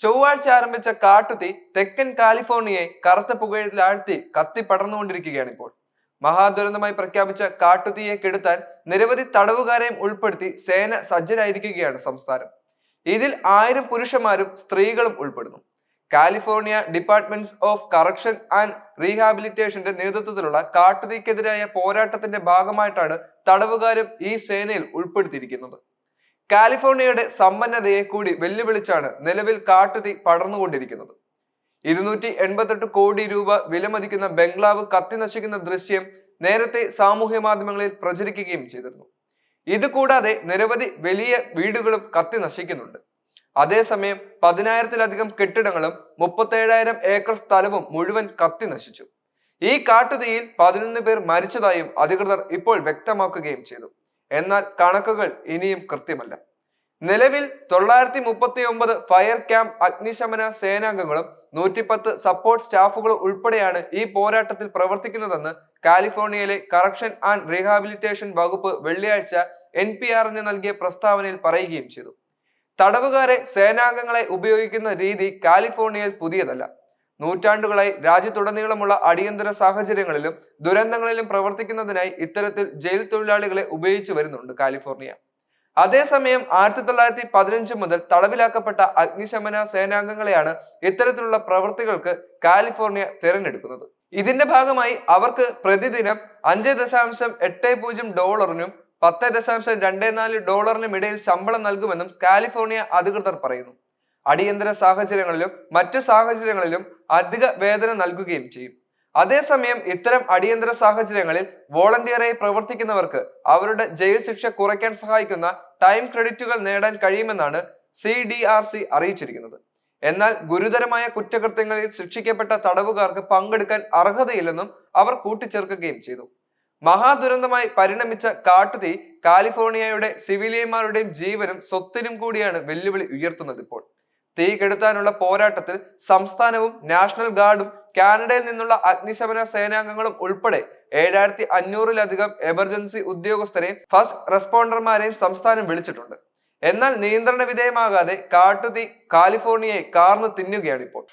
ചൊവ്വാഴ്ച ആരംഭിച്ച കാട്ടുതീ തെക്കൻ കാലിഫോർണിയയെ കറുത്ത പുകയിലാഴ്ത്തി കത്തി പടർന്നുകൊണ്ടിരിക്കുകയാണ് ഇപ്പോൾ. മഹാദുരന്തമായി പ്രഖ്യാപിച്ച കാട്ടുതീയെ കെടുത്താൻ നിരവധി തടവുകാരെയും ഉൾപ്പെടുത്തി സേന സജ്ജരായിരിക്കുകയാണ് സംസ്ഥാനം. ഇതിൽ ആയിരം പുരുഷന്മാരും സ്ത്രീകളും ഉൾപ്പെടുന്നു. California departments of correction and റീഹാബിലിറ്റേഷന്റെ നേതൃത്വത്തിലുള്ള കാട്ടുതീക്കെതിരായ പോരാട്ടത്തിന്റെ ഭാഗമായിട്ടാണ് തടവുകാരും ഈ സേനയിൽ ഉൾപ്പെടുത്തിയിരിക്കുന്നത്. കാലിഫോർണിയയുടെ സമ്പന്നതയെ കൂടി വെല്ലുവിളിച്ചാണ് നിലവിൽ കാട്ടുതീ പടർന്നുകൊണ്ടിരിക്കുന്നത്. ഇരുന്നൂറ്റി എൺപത്തെട്ട് കോടി രൂപ വിലമതിക്കുന്ന ബംഗ്ലാവ് കത്തിനശിക്കുന്ന ദൃശ്യം നേരത്തെ സാമൂഹ്യ മാധ്യമങ്ങളിൽ പ്രചരിക്കുകയും ചെയ്തിരുന്നു. ഇത് കൂടാതെ നിരവധി വലിയ വീടുകളും കത്തി നശിക്കുന്നുണ്ട്. അതേസമയം പതിനായിരത്തിലധികം കെട്ടിടങ്ങളും മുപ്പത്തേഴായിരം ഏക്കർ സ്ഥലവും മുഴുവൻ കത്തി നശിച്ചു. ഈ കാട്ടുതീയിൽ പതിനൊന്ന് പേർ മരിച്ചതായും അധികൃതർ ഇപ്പോൾ വ്യക്തമാക്കുകയും ചെയ്തു. എന്നാൽ കണക്കുകൾ ഇനിയും കൃത്യമല്ല. നിലവിൽ തൊള്ളായിരത്തി മുപ്പത്തി ഒമ്പത് ഫയർ ക്യാമ്പ് അഗ്നിശമന സേനാംഗങ്ങളും നൂറ്റിപ്പത്ത് സപ്പോർട്ട് സ്റ്റാഫുകളും ഉൾപ്പെടെയാണ് ഈ പോരാട്ടത്തിൽ പ്രവർത്തിക്കുന്നതെന്ന് കാലിഫോർണിയയിലെ കറക്ഷൻ ആൻഡ് റീഹാബിലിറ്റേഷൻ വകുപ്പ് വെള്ളിയാഴ്ച എൻ പി ആറിന് നൽകിയ പ്രസ്താവനയിൽ പറയുകയും ചെയ്തു. തടവുകാരെ സേനാംഗങ്ങളെ ഉപയോഗിക്കുന്ന രീതി കാലിഫോർണിയയിൽ പുതിയതല്ല. നൂറ്റാണ്ടുകളായി രാജ്യത്തുടനീളമുള്ള അടിയന്തര സാഹചര്യങ്ങളിലും ദുരന്തങ്ങളിലും പ്രവർത്തിക്കുന്നതിനായി ഇത്തരത്തിൽ ജയിൽ തൊഴിലാളികളെ ഉപയോഗിച്ചു വരുന്നുണ്ട് കാലിഫോർണിയ. അതേസമയം ആയിരത്തി തൊള്ളായിരത്തി പതിനഞ്ച് മുതൽ തടവിലാക്കപ്പെട്ട അഗ്നിശമന സേനാംഗങ്ങളെയാണ് ഇത്തരത്തിലുള്ള പ്രവൃത്തികൾക്ക് കാലിഫോർണിയ തിരഞ്ഞെടുക്കുന്നത്. ഇതിന്റെ ഭാഗമായി അവർക്ക് പ്രതിദിനം അഞ്ച് ദശാംശം എട്ട് പൂജ്യം ഡോളറിനും പത്ത് ദശാംശം രണ്ട് നാല് ഡോളറിനും ഇടയിൽ ശമ്പളം നൽകുമെന്നും കാലിഫോർണിയ അധികൃതർ പറയുന്നു. അടിയന്തര സാഹചര്യങ്ങളിലും മറ്റു സാഹചര്യങ്ങളിലും അധിക വേതനം നൽകുകയും ചെയ്യും. അതേസമയം ഇത്തരം അടിയന്തര സാഹചര്യങ്ങളിൽ വോളണ്ടിയറായി പ്രവർത്തിക്കുന്നവർക്ക് അവരുടെ ജയിൽ ശിക്ഷ കുറയ്ക്കാൻ സഹായിക്കുന്ന ടൈം ക്രെഡിറ്റുകൾ നേടാൻ കഴിയുമെന്നാണ് സി ഡി ആർ സി അറിയിച്ചിരിക്കുന്നത്. എന്നാൽ ഗുരുതരമായ കുറ്റകൃത്യങ്ങളിൽ ശിക്ഷിക്കപ്പെട്ട തടവുകാർക്ക് പങ്കെടുക്കാൻ അർഹതയില്ലെന്നും അവർ കൂട്ടിച്ചേർക്കുകയും ചെയ്തു. മഹാദുരന്തമായി പരിണമിച്ച കാട്ടുതീ കാലിഫോർണിയയുടെ സിവിലിയന്മാരുടെയും ജീവനും സ്വത്തിനും കൂടിയാണ് വെല്ലുവിളി ഉയർത്തുന്നത് ഇപ്പോൾ. തീ കെടുത്താനുള്ള പോരാട്ടത്തിൽ സംസ്ഥാനവും നാഷണൽ ഗാർഡും കാനഡയിൽ നിന്നുള്ള അഗ്നിശമന സേനാംഗങ്ങളും ഉൾപ്പെടെ ഏഴായിരത്തി അഞ്ഞൂറിലധികം എമർജൻസി ഉദ്യോഗസ്ഥരെയും ഫസ്റ്റ് റെസ്പോണ്ടർമാരെയും സംസ്ഥാനം വിളിച്ചിട്ടുണ്ട്. എന്നാൽ നിയന്ത്രണ വിധേയമാകാതെ കാട്ടുതീ കാലിഫോർണിയയെ കാർന്നു തിന്നുകയാണ് ഇപ്പോൾ.